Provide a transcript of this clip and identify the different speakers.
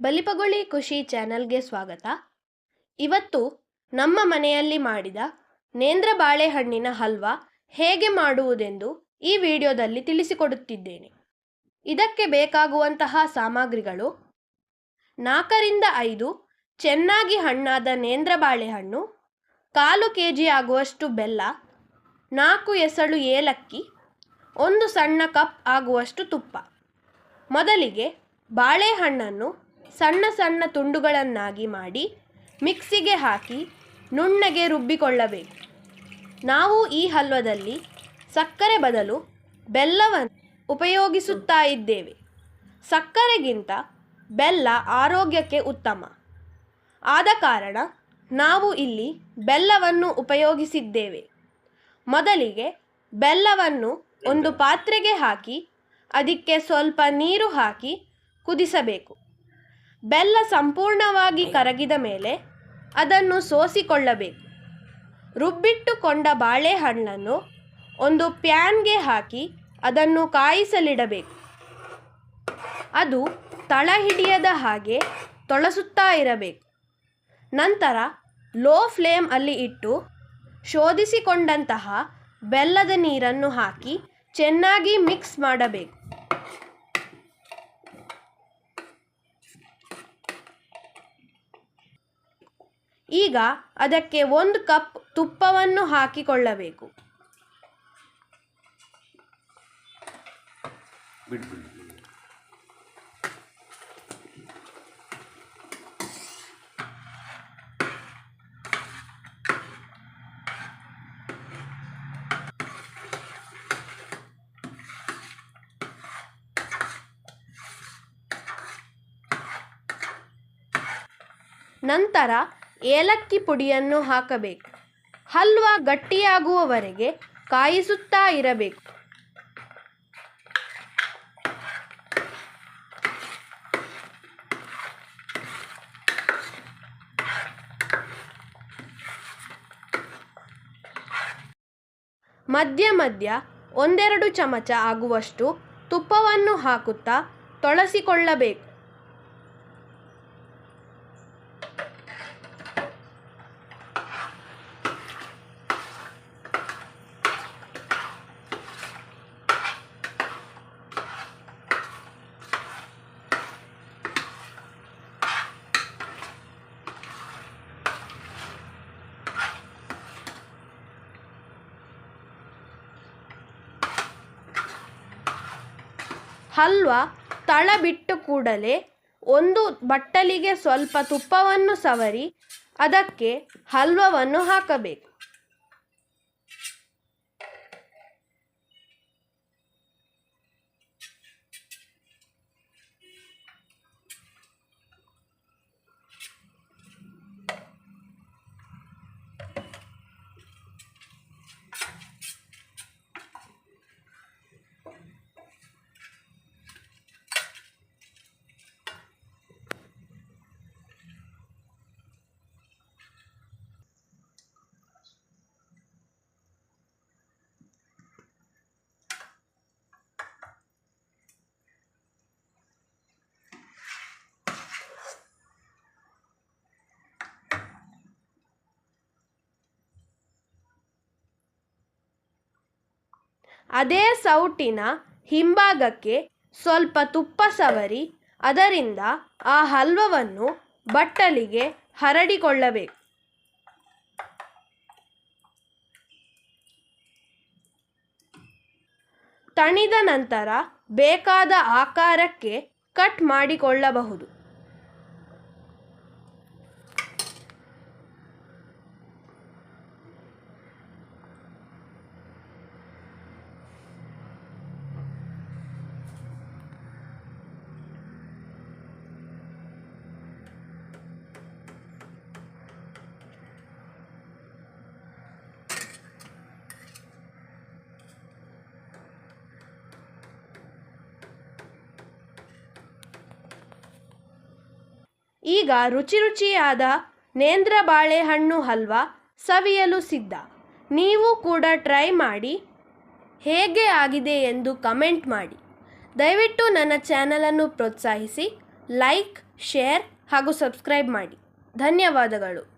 Speaker 1: ಬಲಿಪಗುಳಿ ಖುಷಿ ಚಾನಲ್ಗೆ ಸ್ವಾಗತ. ಇವತ್ತು ನಮ್ಮ ಮನೆಯಲ್ಲಿ ಮಾಡಿದ ನೇಂದ್ರ ಬಾಳೆಹಣ್ಣಿನ ಹಲ್ವಾ ಹೇಗೆ ಮಾಡುವುದೆಂದು ಈ ವಿಡಿಯೋದಲ್ಲಿ ತಿಳಿಸಿಕೊಡುತ್ತಿದ್ದೇನೆ. ಇದಕ್ಕೆ ಬೇಕಾಗುವಂತಹ ಸಾಮಗ್ರಿಗಳು ನಾಲ್ಕರಿಂದ ಐದು ಚೆನ್ನಾಗಿ ಹಣ್ಣಾದ ನೇಂದ್ರ ಬಾಳೆಹಣ್ಣು, ಕಾಲು ಕೆ ಜಿ ಆಗುವಷ್ಟು ಬೆಲ್ಲ, ನಾಲ್ಕು ಎಸಳು ಏಲಕ್ಕಿ, ಒಂದು ಸಣ್ಣ ಕಪ್ ಆಗುವಷ್ಟು ತುಪ್ಪ. ಮೊದಲಿಗೆ ಬಾಳೆಹಣ್ಣನ್ನು ಸಣ್ಣ ಸಣ್ಣ ತುಂಡುಗಳನ್ನಾಗಿ ಮಾಡಿ ಮಿಕ್ಸಿಗೆ ಹಾಕಿ ನುಣ್ಣಗೆ ರುಬ್ಬಿಕೊಳ್ಳಬೇಕು. ನಾವು ಈ ಹಲ್ವದಲ್ಲಿ ಸಕ್ಕರೆ ಬದಲು ಬೆಲ್ಲವನ್ನು ಉಪಯೋಗಿಸುತ್ತಾ ಇದ್ದೇವೆ. ಸಕ್ಕರೆಗಿಂತ ಬೆಲ್ಲ ಆರೋಗ್ಯಕ್ಕೆ ಉತ್ತಮ. ಆದ ಕಾರಣ ನಾವು ಇಲ್ಲಿ ಬೆಲ್ಲವನ್ನು ಉಪಯೋಗಿಸಿದ್ದೇವೆ. ಮೊದಲಿಗೆ ಬೆಲ್ಲವನ್ನು ಒಂದು ಪಾತ್ರೆಗೆ ಹಾಕಿ, ಅದಕ್ಕೆ ಸ್ವಲ್ಪ ನೀರು ಹಾಕಿ ಕುದಿಸಬೇಕು. ಬೆಲ್ಲ ಸಂಪೂರ್ಣವಾಗಿ ಕರಗಿದ ಮೇಲೆ ಅದನ್ನು ಸೋಸಿಕೊಳ್ಳಬೇಕು. ರುಬ್ಬಿಟ್ಟುಕೊಂಡ ಬಾಳೆಹಣ್ಣನ್ನು ಒಂದು ಪ್ಯಾನ್ಗೆ ಹಾಕಿ ಅದನ್ನು ಕಾಯಿಸಲಿಡಬೇಕು. ಅದು ತಳ ಹಿಡಿಯದ ಹಾಗೆ ತೊಳಸುತ್ತಾ ಇರಬೇಕು. ನಂತರ ಲೋ ಫ್ಲೇಮ್ ಅಲ್ಲಿ ಇಟ್ಟು ಶೋಧಿಸಿಕೊಂಡಂತಹ ಬೆಲ್ಲದ ನೀರನ್ನು ಹಾಕಿ ಚೆನ್ನಾಗಿ ಮಿಕ್ಸ್ ಮಾಡಬೇಕು. ಈಗ ಅದಕ್ಕೆ ಒಂದು ಕಪ್ ತುಪ್ಪವನ್ನು ಹಾಕಿಕೊಳ್ಳಬೇಕು. ನಂತರ ಏಲಕ್ಕಿ ಪುಡಿಯನ್ನು ಹಾಕಬೇಕು. ಹಲ್ವ ಗಟ್ಟಿಯಾಗುವವರೆಗೆ ಕಾಯಿಸುತ್ತಾ ಇರಬೇಕು. ಮಧ್ಯ ಮಧ್ಯ ಒಂದೆರಡು ಚಮಚ ಆಗುವಷ್ಟು ತುಪ್ಪವನ್ನು ಹಾಕುತ್ತಾ ತೊಳಸಿಕೊಳ್ಳಬೇಕು. ಹಲ್ವಾ ತಳ ಬಿಟ್ಟು ಕೂಡಲೇ ಒಂದು ಬಟ್ಟಲಿಗೆ ಸ್ವಲ್ಪ ತುಪ್ಪವನ್ನು ಸವರಿ ಅದಕ್ಕೆ ಹಲ್ವವನ್ನು ಹಾಕಬೇಕು. ಅದೇ ಸೌಟಿನ ಹಿಂಭಾಗಕ್ಕೆ ಸ್ವಲ್ಪ ತುಪ್ಪ ಸವರಿ, ಅದರಿಂದ ಆ ಹಲ್ವವನ್ನು ಬಟ್ಟಲಿಗೆ ಹರಡಿಕೊಳ್ಳಬೇಕು. ತಣಿದ ನಂತರ ಬೇಕಾದ ಆಕಾರಕ್ಕೆ ಕಟ್ ಮಾಡಿಕೊಳ್ಳಬಹುದು. ಈಗ ರುಚಿ ರುಚಿಯಾದ ನೇಂದ್ರ ಬಾಳೆಹಣ್ಣು ಹಲ್ವಾ ಸವಿಯಲು ಸಿದ್ಧ. ನೀವು ಕೂಡ ಟ್ರೈ ಮಾಡಿ. ಹೇಗೆ ಆಗಿದೆ ಎಂದು ಕಮೆಂಟ್ ಮಾಡಿ. ದಯವಿಟ್ಟು ನನ್ನ ಚಾನಲನ್ನು ಪ್ರೋತ್ಸಾಹಿಸಿ. ಲೈಕ್, ಶೇರ್ ಹಾಗೂ ಸಬ್ಸ್ಕ್ರೈಬ್ ಮಾಡಿ. ಧನ್ಯವಾದಗಳು.